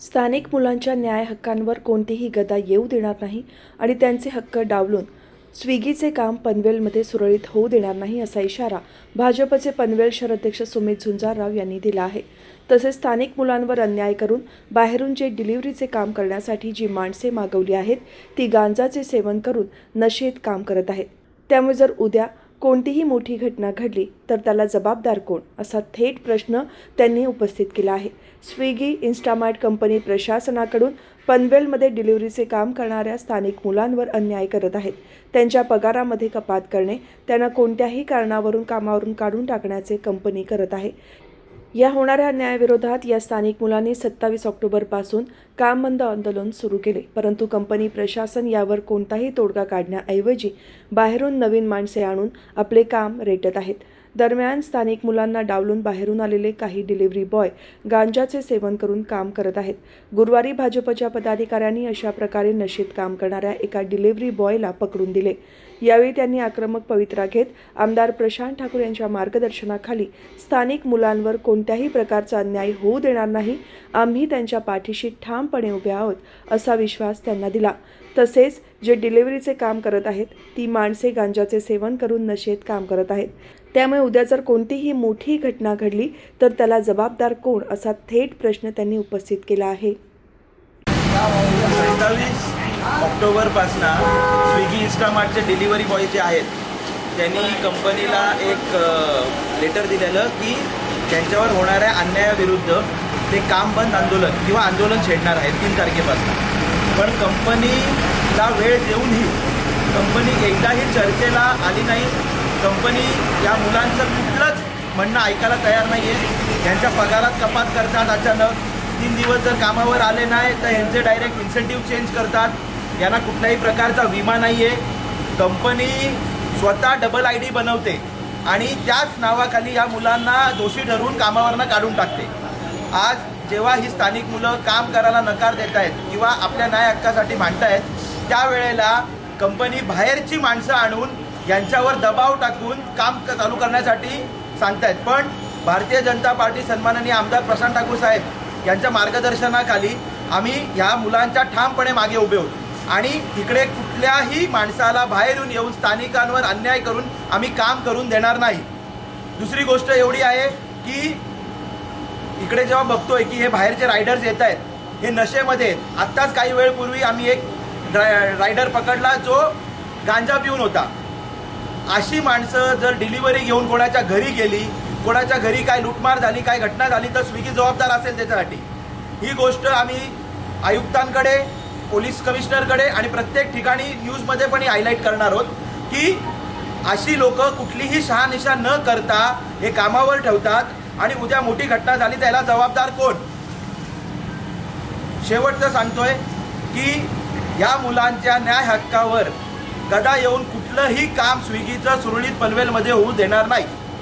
स्थानिक मुलांच्या न्याय हक्कांवर कोणतीही गदा येऊ देणार नाही आणि त्यांचे हक्क डावलून स्विगीचे काम पनवेलमध्ये सुरळीत होऊ देणार नाही असा इशारा भाजपचे पनवेल शहराध्यक्ष सुमित झुंजारराव यांनी दिला आहे. तसेच स्थानिक मुलांवर अन्याय करून बाहेरून जे डिलिव्हरीचे काम करण्यासाठी जी माणसे मागवली आहेत ती गांजाचे सेवन करून नशेत काम करत आहेत. त्यामुळे जर उद्या कोणतीही मोठी घटना घडली तर त्याला जबाबदार कोण असा थेट प्रश्न त्यांनी उपस्थित केला आहे. स्विगी इन्स्टामार्ट कंपनी प्रशासनाकडून पनवेलमध्ये डिलिव्हरीचे काम करणाऱ्या स्थानिक मुलांवर अन्याय करत आहेत. त्यांच्या पगारामध्ये कपात करणे त्यांना कोणत्याही कारणावरून कामावरून काढून टाकण्याचे कंपनी करत आहे. या होणाऱ्या न्यायाविरोधात या स्थानिक मुलांनी सत्तावीस ऑक्टोबरपासून काम बंद आंदोलन सुरू केले. परंतु कंपनी प्रशासन यावर कोणताही तोडगा काढण्याऐवजी बाहेरून नवीन माणसे आणून आपले काम रेटत आहेत. दरम्यान स्थानिक मुलांना डावलून बाहेरून आलेले काही डिलिव्हरी बॉय गांजाचे सेवन करून काम करत आहेत. गुरुवारी भाजपच्या पदाधिकाऱ्यांनी अशा प्रकारे नशेत काम करणाऱ्या एका डिलिव्हरी बॉयला पकडून दिले. यावेळी त्यांनी आक्रमक पवित्रा घेत आमदार प्रशांत ठाकूर यांच्या मार्गदर्शनाखाली स्थानिक मुलांवर कोणत्याही प्रकारचा अन्याय होऊ देणार नाही आम्ही त्यांच्या पाठीशी ठामपणे उभे आहोत असा विश्वास त्यांना दिला. तसेच जे डिलिव्हरीचे काम करत आहेत ती माणसे गांजाचे सेवन करून नशेत काम करत आहेत. त्यामुळे उद्या जर कोणतीही मोठी घटना घडली तर त्याला जबाबदार कोण असा थेट प्रश्न त्यांनी उपस्थित केला आहे. सत्तावीस ऑक्टोबरपासनं स्विगी इन्स्टामार्टचे डिलिव्हरी बॉय जे आहेत त्यांनी कंपनीला एक लेटर दिलेलं की त्यांच्यावर होणाऱ्या अन्यायाविरुद्ध ते काम बंद आंदोलन किंवा आंदोलन छेडणार आहे तीन तारखेपासून. पण कंपनी कंपनीला वेळ देऊनही कंपनी एकदाही चर्चेला आली नाही. कंपनी या मुलांचं कुठलंच म्हणणं ऐकायला तयार नाही आहे यांच्या पगारात कपात करतात अचानक. तीन दिवस जर कामावर आले नाही तर यांचे डायरेक्ट इन्सेंटिव्ह चेंज करतात. यांना कुठल्याही प्रकारचा विमा नाही आहे कंपनी स्वतः डबल आय डी बनवते आणि त्याच नावाखाली या मुलांना दोषी ठरवून कामावरनं काढून टाकते. आज जेव्हा ही स्थानिक मुलं काम करायला नकार देत आहेत किंवा आपल्या न्याय हक्कासाठी मांडतायत त्यावेळेला कंपनी बाहेरची माणसं आणून यांच्यावर दबाव टाकून काम क- चालू करण्यासाठी सांगतायत. पण भारतीय जनता पार्टी सन्माननीय आमदार प्रशांत ठाकूर साहेब यांच्या मार्गदर्शनाखाली आम्ही ह्या मुलांच्या ठामपणे मागे उभे होतो. आणि इकडे कुठल्याही माणसाला बाहेरून येऊन स्थानिकांवर अन्याय करून आम्ही काम करून देणार नाही. दुसरी गोष्ट एवढी आहे की इकडे जेव्हा बघतोय की हे बाहेरचे रायडर्स येत आहेत हे नशेमध्ये आत्ताच काही वेळपूर्वी आम्ही एक रायडर पकडला जो गांजा पिऊन होता. अशी माणसं जर डिलिव्हरी घेऊन कोणाच्या घरी गेली कोणाच्या घरी काय लुटमार झाली काय घटना झाली तर स्विगी जबाबदार असेल त्याच्यासाठी. ही गोष्ट आम्ही आयुक्तांकडे पोलीस कमिशनरकडे आणि प्रत्येक ठिकाणी न्यूजमध्ये पण हायलाईट करणार आहोत की अशी लोक कुठलीही शहानिशा न करता हे कामावर ठेवतात आणि उद्या मोठी घटना झाली त्याला जबाबदार कोण? शेवटचं सांगतोय की या मुलांच्या न्याय हक्कावर गदा येऊन कुठलंही काम स्विगीचं सुरळीत पनवेलमध्ये होऊ देणार नाही.